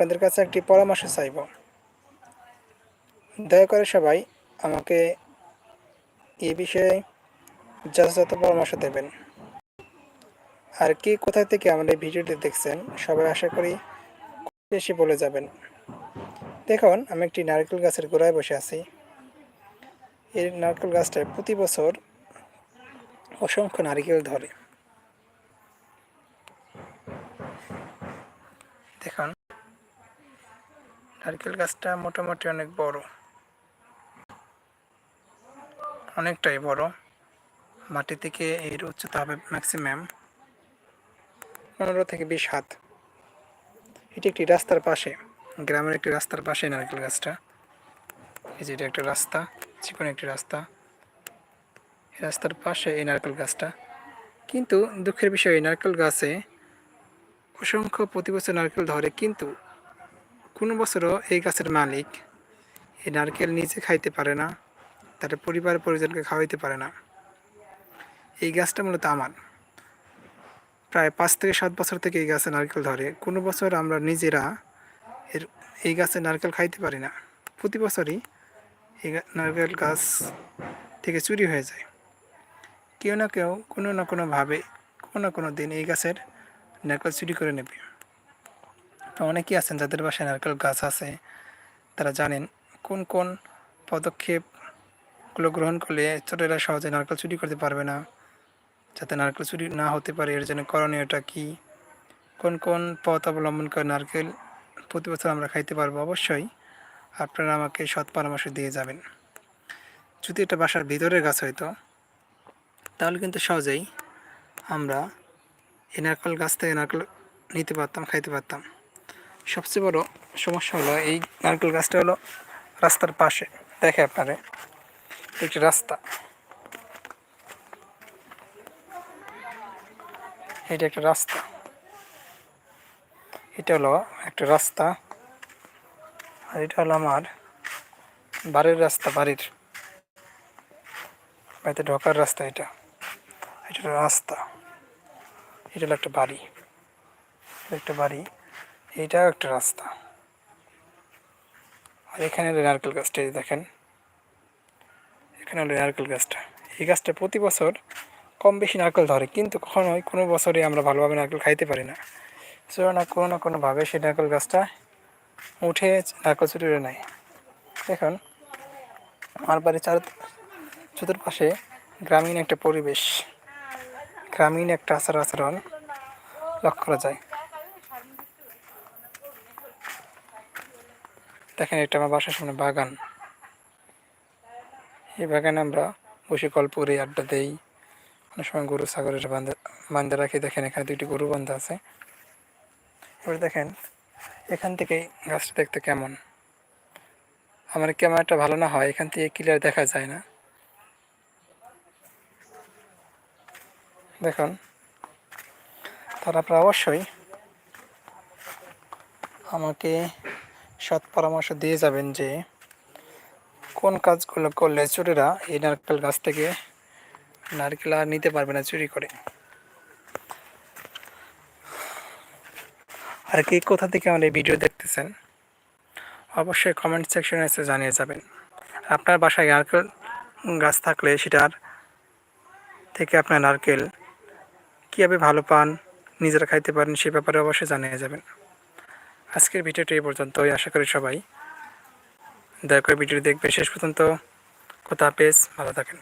আপনাদের কাছে একটি পরামর্শ চাইব। দয়া করে সবাই আমাকে এই বিষয়ে যথাযথ পরামর্শ দেবেন। আর কি কোথা থেকে আমার এই ভিডিওটি দেখছেন, সবাই আশা করি বেশি বলে যাবেন। দেখুন, আমি একটি নারকেল গাছের গোড়ায় বসে আছি। এই নারকেল গাছটায় প্রতি বছর অসংখ্য নারকেল ধরে। দেখুন নারকেল গাছটা মোটামুটি অনেক বড়। অনেকটাই বড়। মাটি থেকে এর উচ্চতা হবে ম্যাক্সিমাম পনেরো থেকে বিশ হাত। এটি একটি রাস্তার পাশে, গ্রামের একটি রাস্তার পাশে নারকেল গাছটা। এই যে এটা একটা রাস্তা চিকন একটি রাস্তা। রাস্তার পাশে এই নারকেল গাছটা। কিন্তু দুঃখের বিষয়, এই নারকেল গাছে অসংখ্য প্রতি বছর নারকেল ধরে, কিন্তু কোনো বছরও এই গাছের মালিক। এই নারকেল নিজে খাইতে পারে না, তার পরিবার পরিজনকে খাওয়াইতে পারে না। এই গাছটা মূলত আমার। প্রায় পাঁচ থেকে সাত বছর থেকে এই গাছে নারকেল ধরে। কোনো বছর আমরা নিজেরা এর, এই গাছে নারকেল খাইতে পারি না। প্রতি বছরই এই নারকেল গাছ থেকে চুরি হয়ে যায়। কেউ না কেউ কোনো না কোনোভাবে কোনো না কোনো দিন এই গাছের নারকেল চুরি করে নেবে। তো অনেকেই আছেন যাদের বাসায় নারকেল গাছ আছে। তারা জানেন কোন কোন পদক্ষেপগুলো গ্রহণ করলে চোরেরা সহজে নারকেল চুরি করতে পারবে না। যাতে নারকেল চুরি না হতে পারে, এর জন্য করণীয়টা কী? কোন কোন পথ অবলম্বন করে নারকেল প্রতি বছর আমরা খাইতে পারব? অবশ্যই আপনারা আমাকে সৎ পরামর্শ দিয়ে যাবেন। যদি এটা বাসার ভিতরের গাছ হয়তো তাহলে কিন্তু সহজেই আমরা এই নারকেল গাছ থেকে নারকেল নিতে পারতাম, খাইতে পারতাম। সবচেয়ে বড় সমস্যা হলো এই নারকেল গাছটা হলো রাস্তার পাশে। দেখে আপনারে। একটি রাস্তা। এটা একটা রাস্তা। এটা হলো একটা রাস্তা। আর এটা হলো আমার বাড়ির রাস্তা, বাড়ির। বাড়িতে ঢোকার রাস্তা এটা। এটা রাস্তা। এটা হলো একটা বাড়ি। একটা বাড়ি। এইটাও একটা রাস্তা। আর এখানে নারকেল গাছটা দেখেন। এখানে হলো নারকেল গাছটা। এই গাছটা প্রতি বছর কম বেশি নারকেল ধরে, কিন্তু কখনোই কোনো বছরে আমরা ভালোভাবে নারকেল খাইতে পারি না। সো না কোনো না কোনোভাবে সেই নারকেল গাছটা উঠে নারকেল চুরি নেয়। দেখুন, আমার বাড়ির চার চতুর্পাশে গ্রামীণ একটা পরিবেশ, গ্রামীণ একটা আচার আচরণ লক্ষ্য করা যায়। দেখেন, এটা আমার বাসার সামনে বাগান। এই বাগানে আমরা বসে গল্প করি, আড্ডা দেই। অনেক সময় গরু ছাগলের বান্ধা বান্ধা রাখি। দেখেন, এখানে দুইটি গরু বান্ধা আছে। এবার দেখেন, এখান থেকে গাছটা দেখতে কেমন? আমার ক্যামেরাটা ভালো না হয়? এখান থেকে ক্লিয়ার দেখা যায় না। দেখুন, তারা আপনারা অবশ্যই আমাকে সৎ পরামর্শ দিয়ে যাবেন যে কোন কাজগুলো করলে চোরেরা এই নারকেল গাছ থেকে নারকেল আর নিতে পারবে না চুরি করে। আর কি কোথা থেকে আমার এই ভিডিও দেখতেছেন, অবশ্যই কমেন্ট সেকশনে এসে জানিয়ে যাবেন। আপনার বাসায় নারকেল গাছ থাকলে সেটার থেকে আপনার নারকেল কীভাবে ভালো পান, নিজেরা খাইতে পারেন সে ব্যাপারে অবশ্যই জানিয়ে যাবেন। আজকের ভিডিওটি এই পর্যন্তই। আশা করি সবাই দয়া করে ভিডিওটি দেখবে। শেষ পর্যন্ত কোথা পেস ভালো থাকেন।